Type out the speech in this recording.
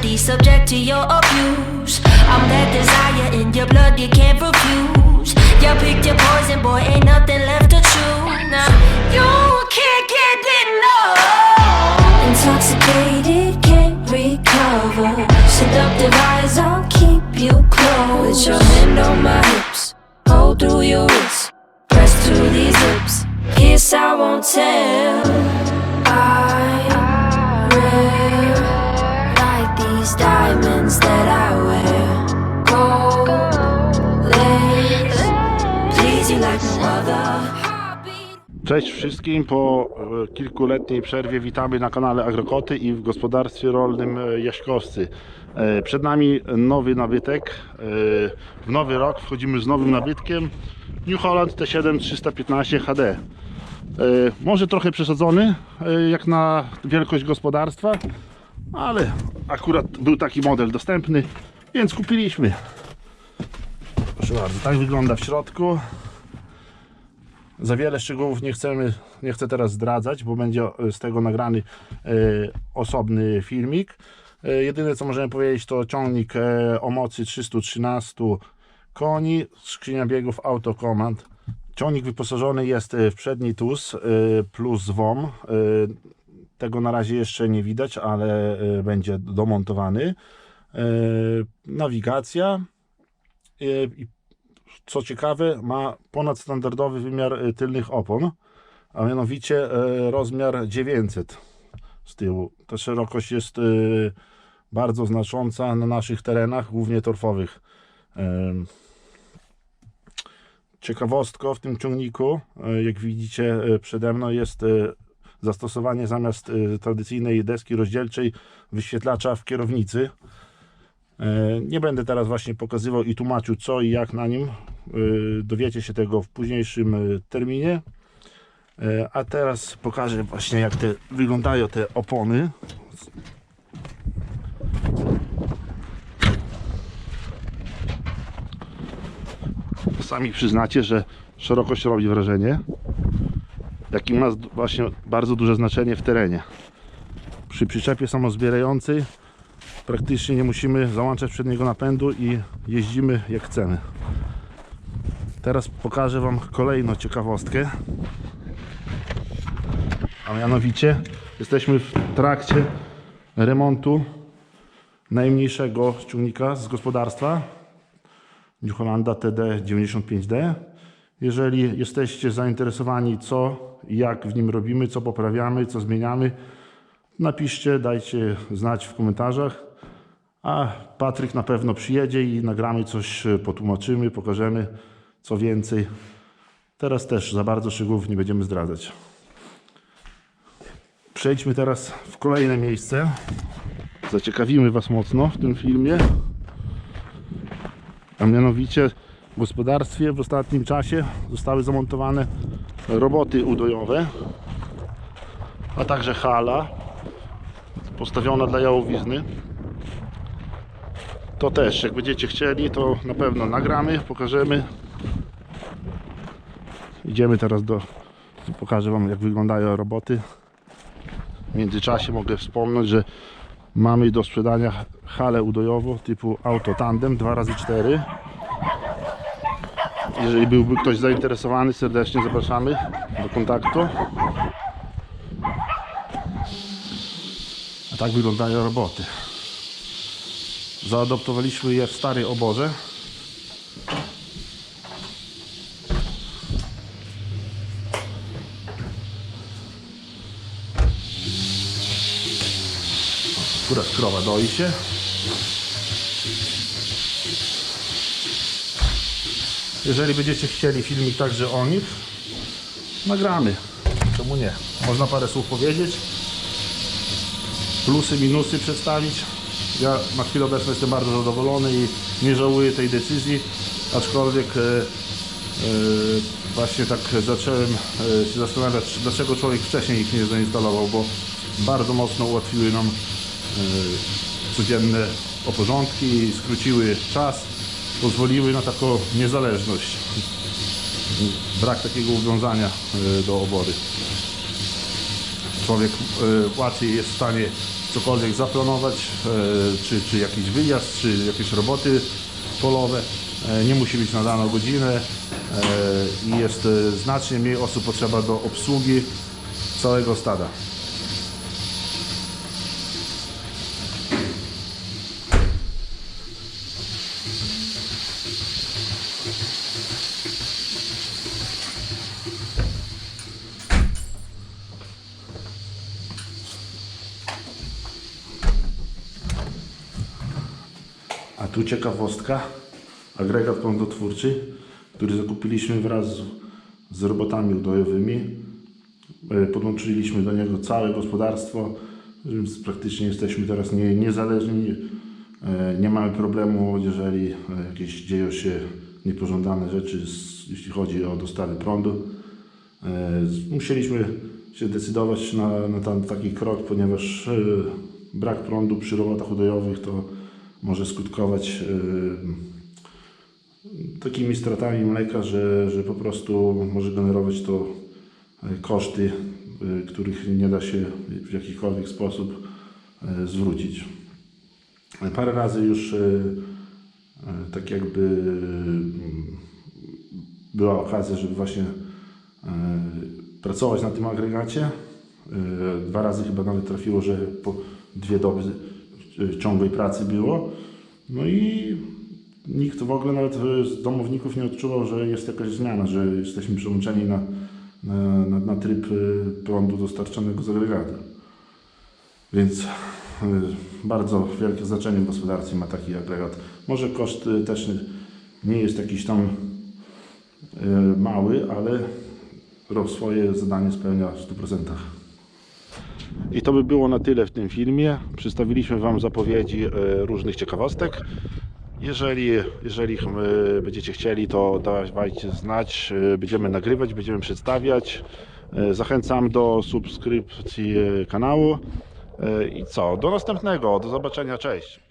body subject to your abuse. I'm that desire in your blood you can't refuse. You picked your poison, boy, ain't nothing left to choose. Now you can't get enough. Intoxicated, can't recover. Seductive eyes, I'll keep you close. With your hand on my hips, hold through your wrist, press to these lips. Kiss, I won't tell. Cześć wszystkim, po e, kilkuletniej przerwie witamy na kanale Agrokoty i w gospodarstwie rolnym e, Jaśkowscy. E, Przed nami nowy nabytek, w nowy rok wchodzimy z nowym nabytkiem New Holland T7 315 HD. Może trochę przesadzony jak na wielkość gospodarstwa, ale akurat był taki model dostępny, więc kupiliśmy. Proszę bardzo, tak wygląda w środku. Za wiele szczegółów nie chcemy, nie chcę teraz zdradzać, bo będzie z tego nagrany e, osobny filmik. E, jedyne co możemy powiedzieć to ciągnik e, o mocy 313 koni, skrzynia biegów autokomand. Ciągnik wyposażony jest w przedni TUS plus WOM. Tego na razie jeszcze nie widać, ale będzie domontowany. Nawigacja co ciekawe, ma ponadstandardowy wymiar y, tylnych opon, a mianowicie y, rozmiar 900 z tyłu. Ta szerokość jest y, bardzo znacząca na naszych terenach, głównie torfowych. Ym. Ciekawostką w tym ciągniku, jak widzicie przede mną, jest zastosowanie zamiast tradycyjnej deski rozdzielczej wyświetlacza w kierownicy. E, Nie będę teraz właśnie pokazywał i tłumaczył co i jak na nim. E, Dowiecie się tego w późniejszym e, terminie. E, A teraz pokażę właśnie jak te wyglądają te opony. Sami przyznacie, że szerokość robi wrażenie. Jaki ma właśnie bardzo duże znaczenie w terenie. Przy przyczepie samozbierającej praktycznie nie musimy załączać przedniego napędu i jeździmy jak chcemy. Teraz pokażę Wam kolejną ciekawostkę. A mianowicie jesteśmy w trakcie remontu najmniejszego ciągnika z gospodarstwa New Hollanda TD95D. Jeżeli jesteście zainteresowani co i jak w nim robimy, co poprawiamy, co zmieniamy, napiszcie, dajcie znać w komentarzach. A Patryk na pewno przyjedzie i nagramy coś, potłumaczymy, pokażemy co więcej. Teraz też za bardzo szczegółów nie będziemy zdradzać. Przejdźmy teraz w kolejne miejsce. Zaciekawimy Was mocno w tym filmie. A mianowicie w gospodarstwie w ostatnim czasie zostały zamontowane roboty udojowe, a także hala postawiona dla jałowizny. To też, jak będziecie chcieli, to na pewno nagramy, pokażemy. Idziemy teraz do. Pokażę Wam, jak wyglądają roboty. W międzyczasie mogę wspomnieć, że mamy do sprzedania halę udojową typu Auto Tandem 2x4. Jeżeli byłby ktoś zainteresowany, serdecznie zapraszamy do kontaktu. A tak wyglądają roboty. Zaadoptowaliśmy je w starej oborze. Akurat krowa doi się. Jeżeli będziecie chcieli filmik także o nich, nagramy. Czemu nie? Można parę słów powiedzieć plusy, minusy przedstawić. Ja na chwilę obecną jestem bardzo zadowolony i nie żałuję tej decyzji, aczkolwiek e, właśnie tak zacząłem e, się zastanawiać, dlaczego człowiek wcześniej ich nie zainstalował, bo bardzo mocno ułatwiły nam codzienne oporządki skróciły czas, pozwoliły na taką niezależność. Brak takiego uwiązania e, do obory człowiek e, łatwiej jest w stanie cokolwiek zaplanować, e, czy, czy jakiś wyjazd, czy jakieś roboty polowe. E, Nie musi być na daną godzinę e, i jest e, znacznie mniej osób potrzeba do obsługi całego stada. Tu ciekawostka, agregat prądotwórczy, który zakupiliśmy wraz z, robotami udojowymi. E, Podłączyliśmy do niego całe gospodarstwo, więc praktycznie jesteśmy teraz nie, niezależni. E, Nie mamy problemu, jeżeli e, jakieś dzieją się niepożądane rzeczy, jeśli chodzi o dostawy prądu. Musieliśmy się decydować na, na taki krok, ponieważ brak prądu przy robotach udojowych to może skutkować e, takimi stratami mleka, że, że po prostu może generować to e, koszty, e, których nie da się w jakikolwiek sposób e, zwrócić. Parę razy już tak jakby mm, była okazja, żeby właśnie pracować na tym agregacie. Dwa razy chyba nawet trafiło, że po dwie doby ciągłej pracy było. No i nikt w ogóle nawet e, z domowników nie odczuwał, że jest jakaś zmiana, że jesteśmy przyłączeni na, na, na, na tryb e, prądu dostarczanego z agregatu. Więc bardzo wielkie znaczenie w gospodarce ma taki agregat. Może koszt też nie jest jakiś tam mały, ale swoje zadanie spełnia w 100%. I to by było na tyle w tym filmie. Przedstawiliśmy Wam zapowiedzi e, różnych ciekawostek. Jeżeli, jeżeli e, będziecie chcieli, to dawajcie znać. E, Będziemy nagrywać, będziemy przedstawiać. Zachęcam do subskrypcji kanału. I co? Do następnego. Do zobaczenia. Cześć.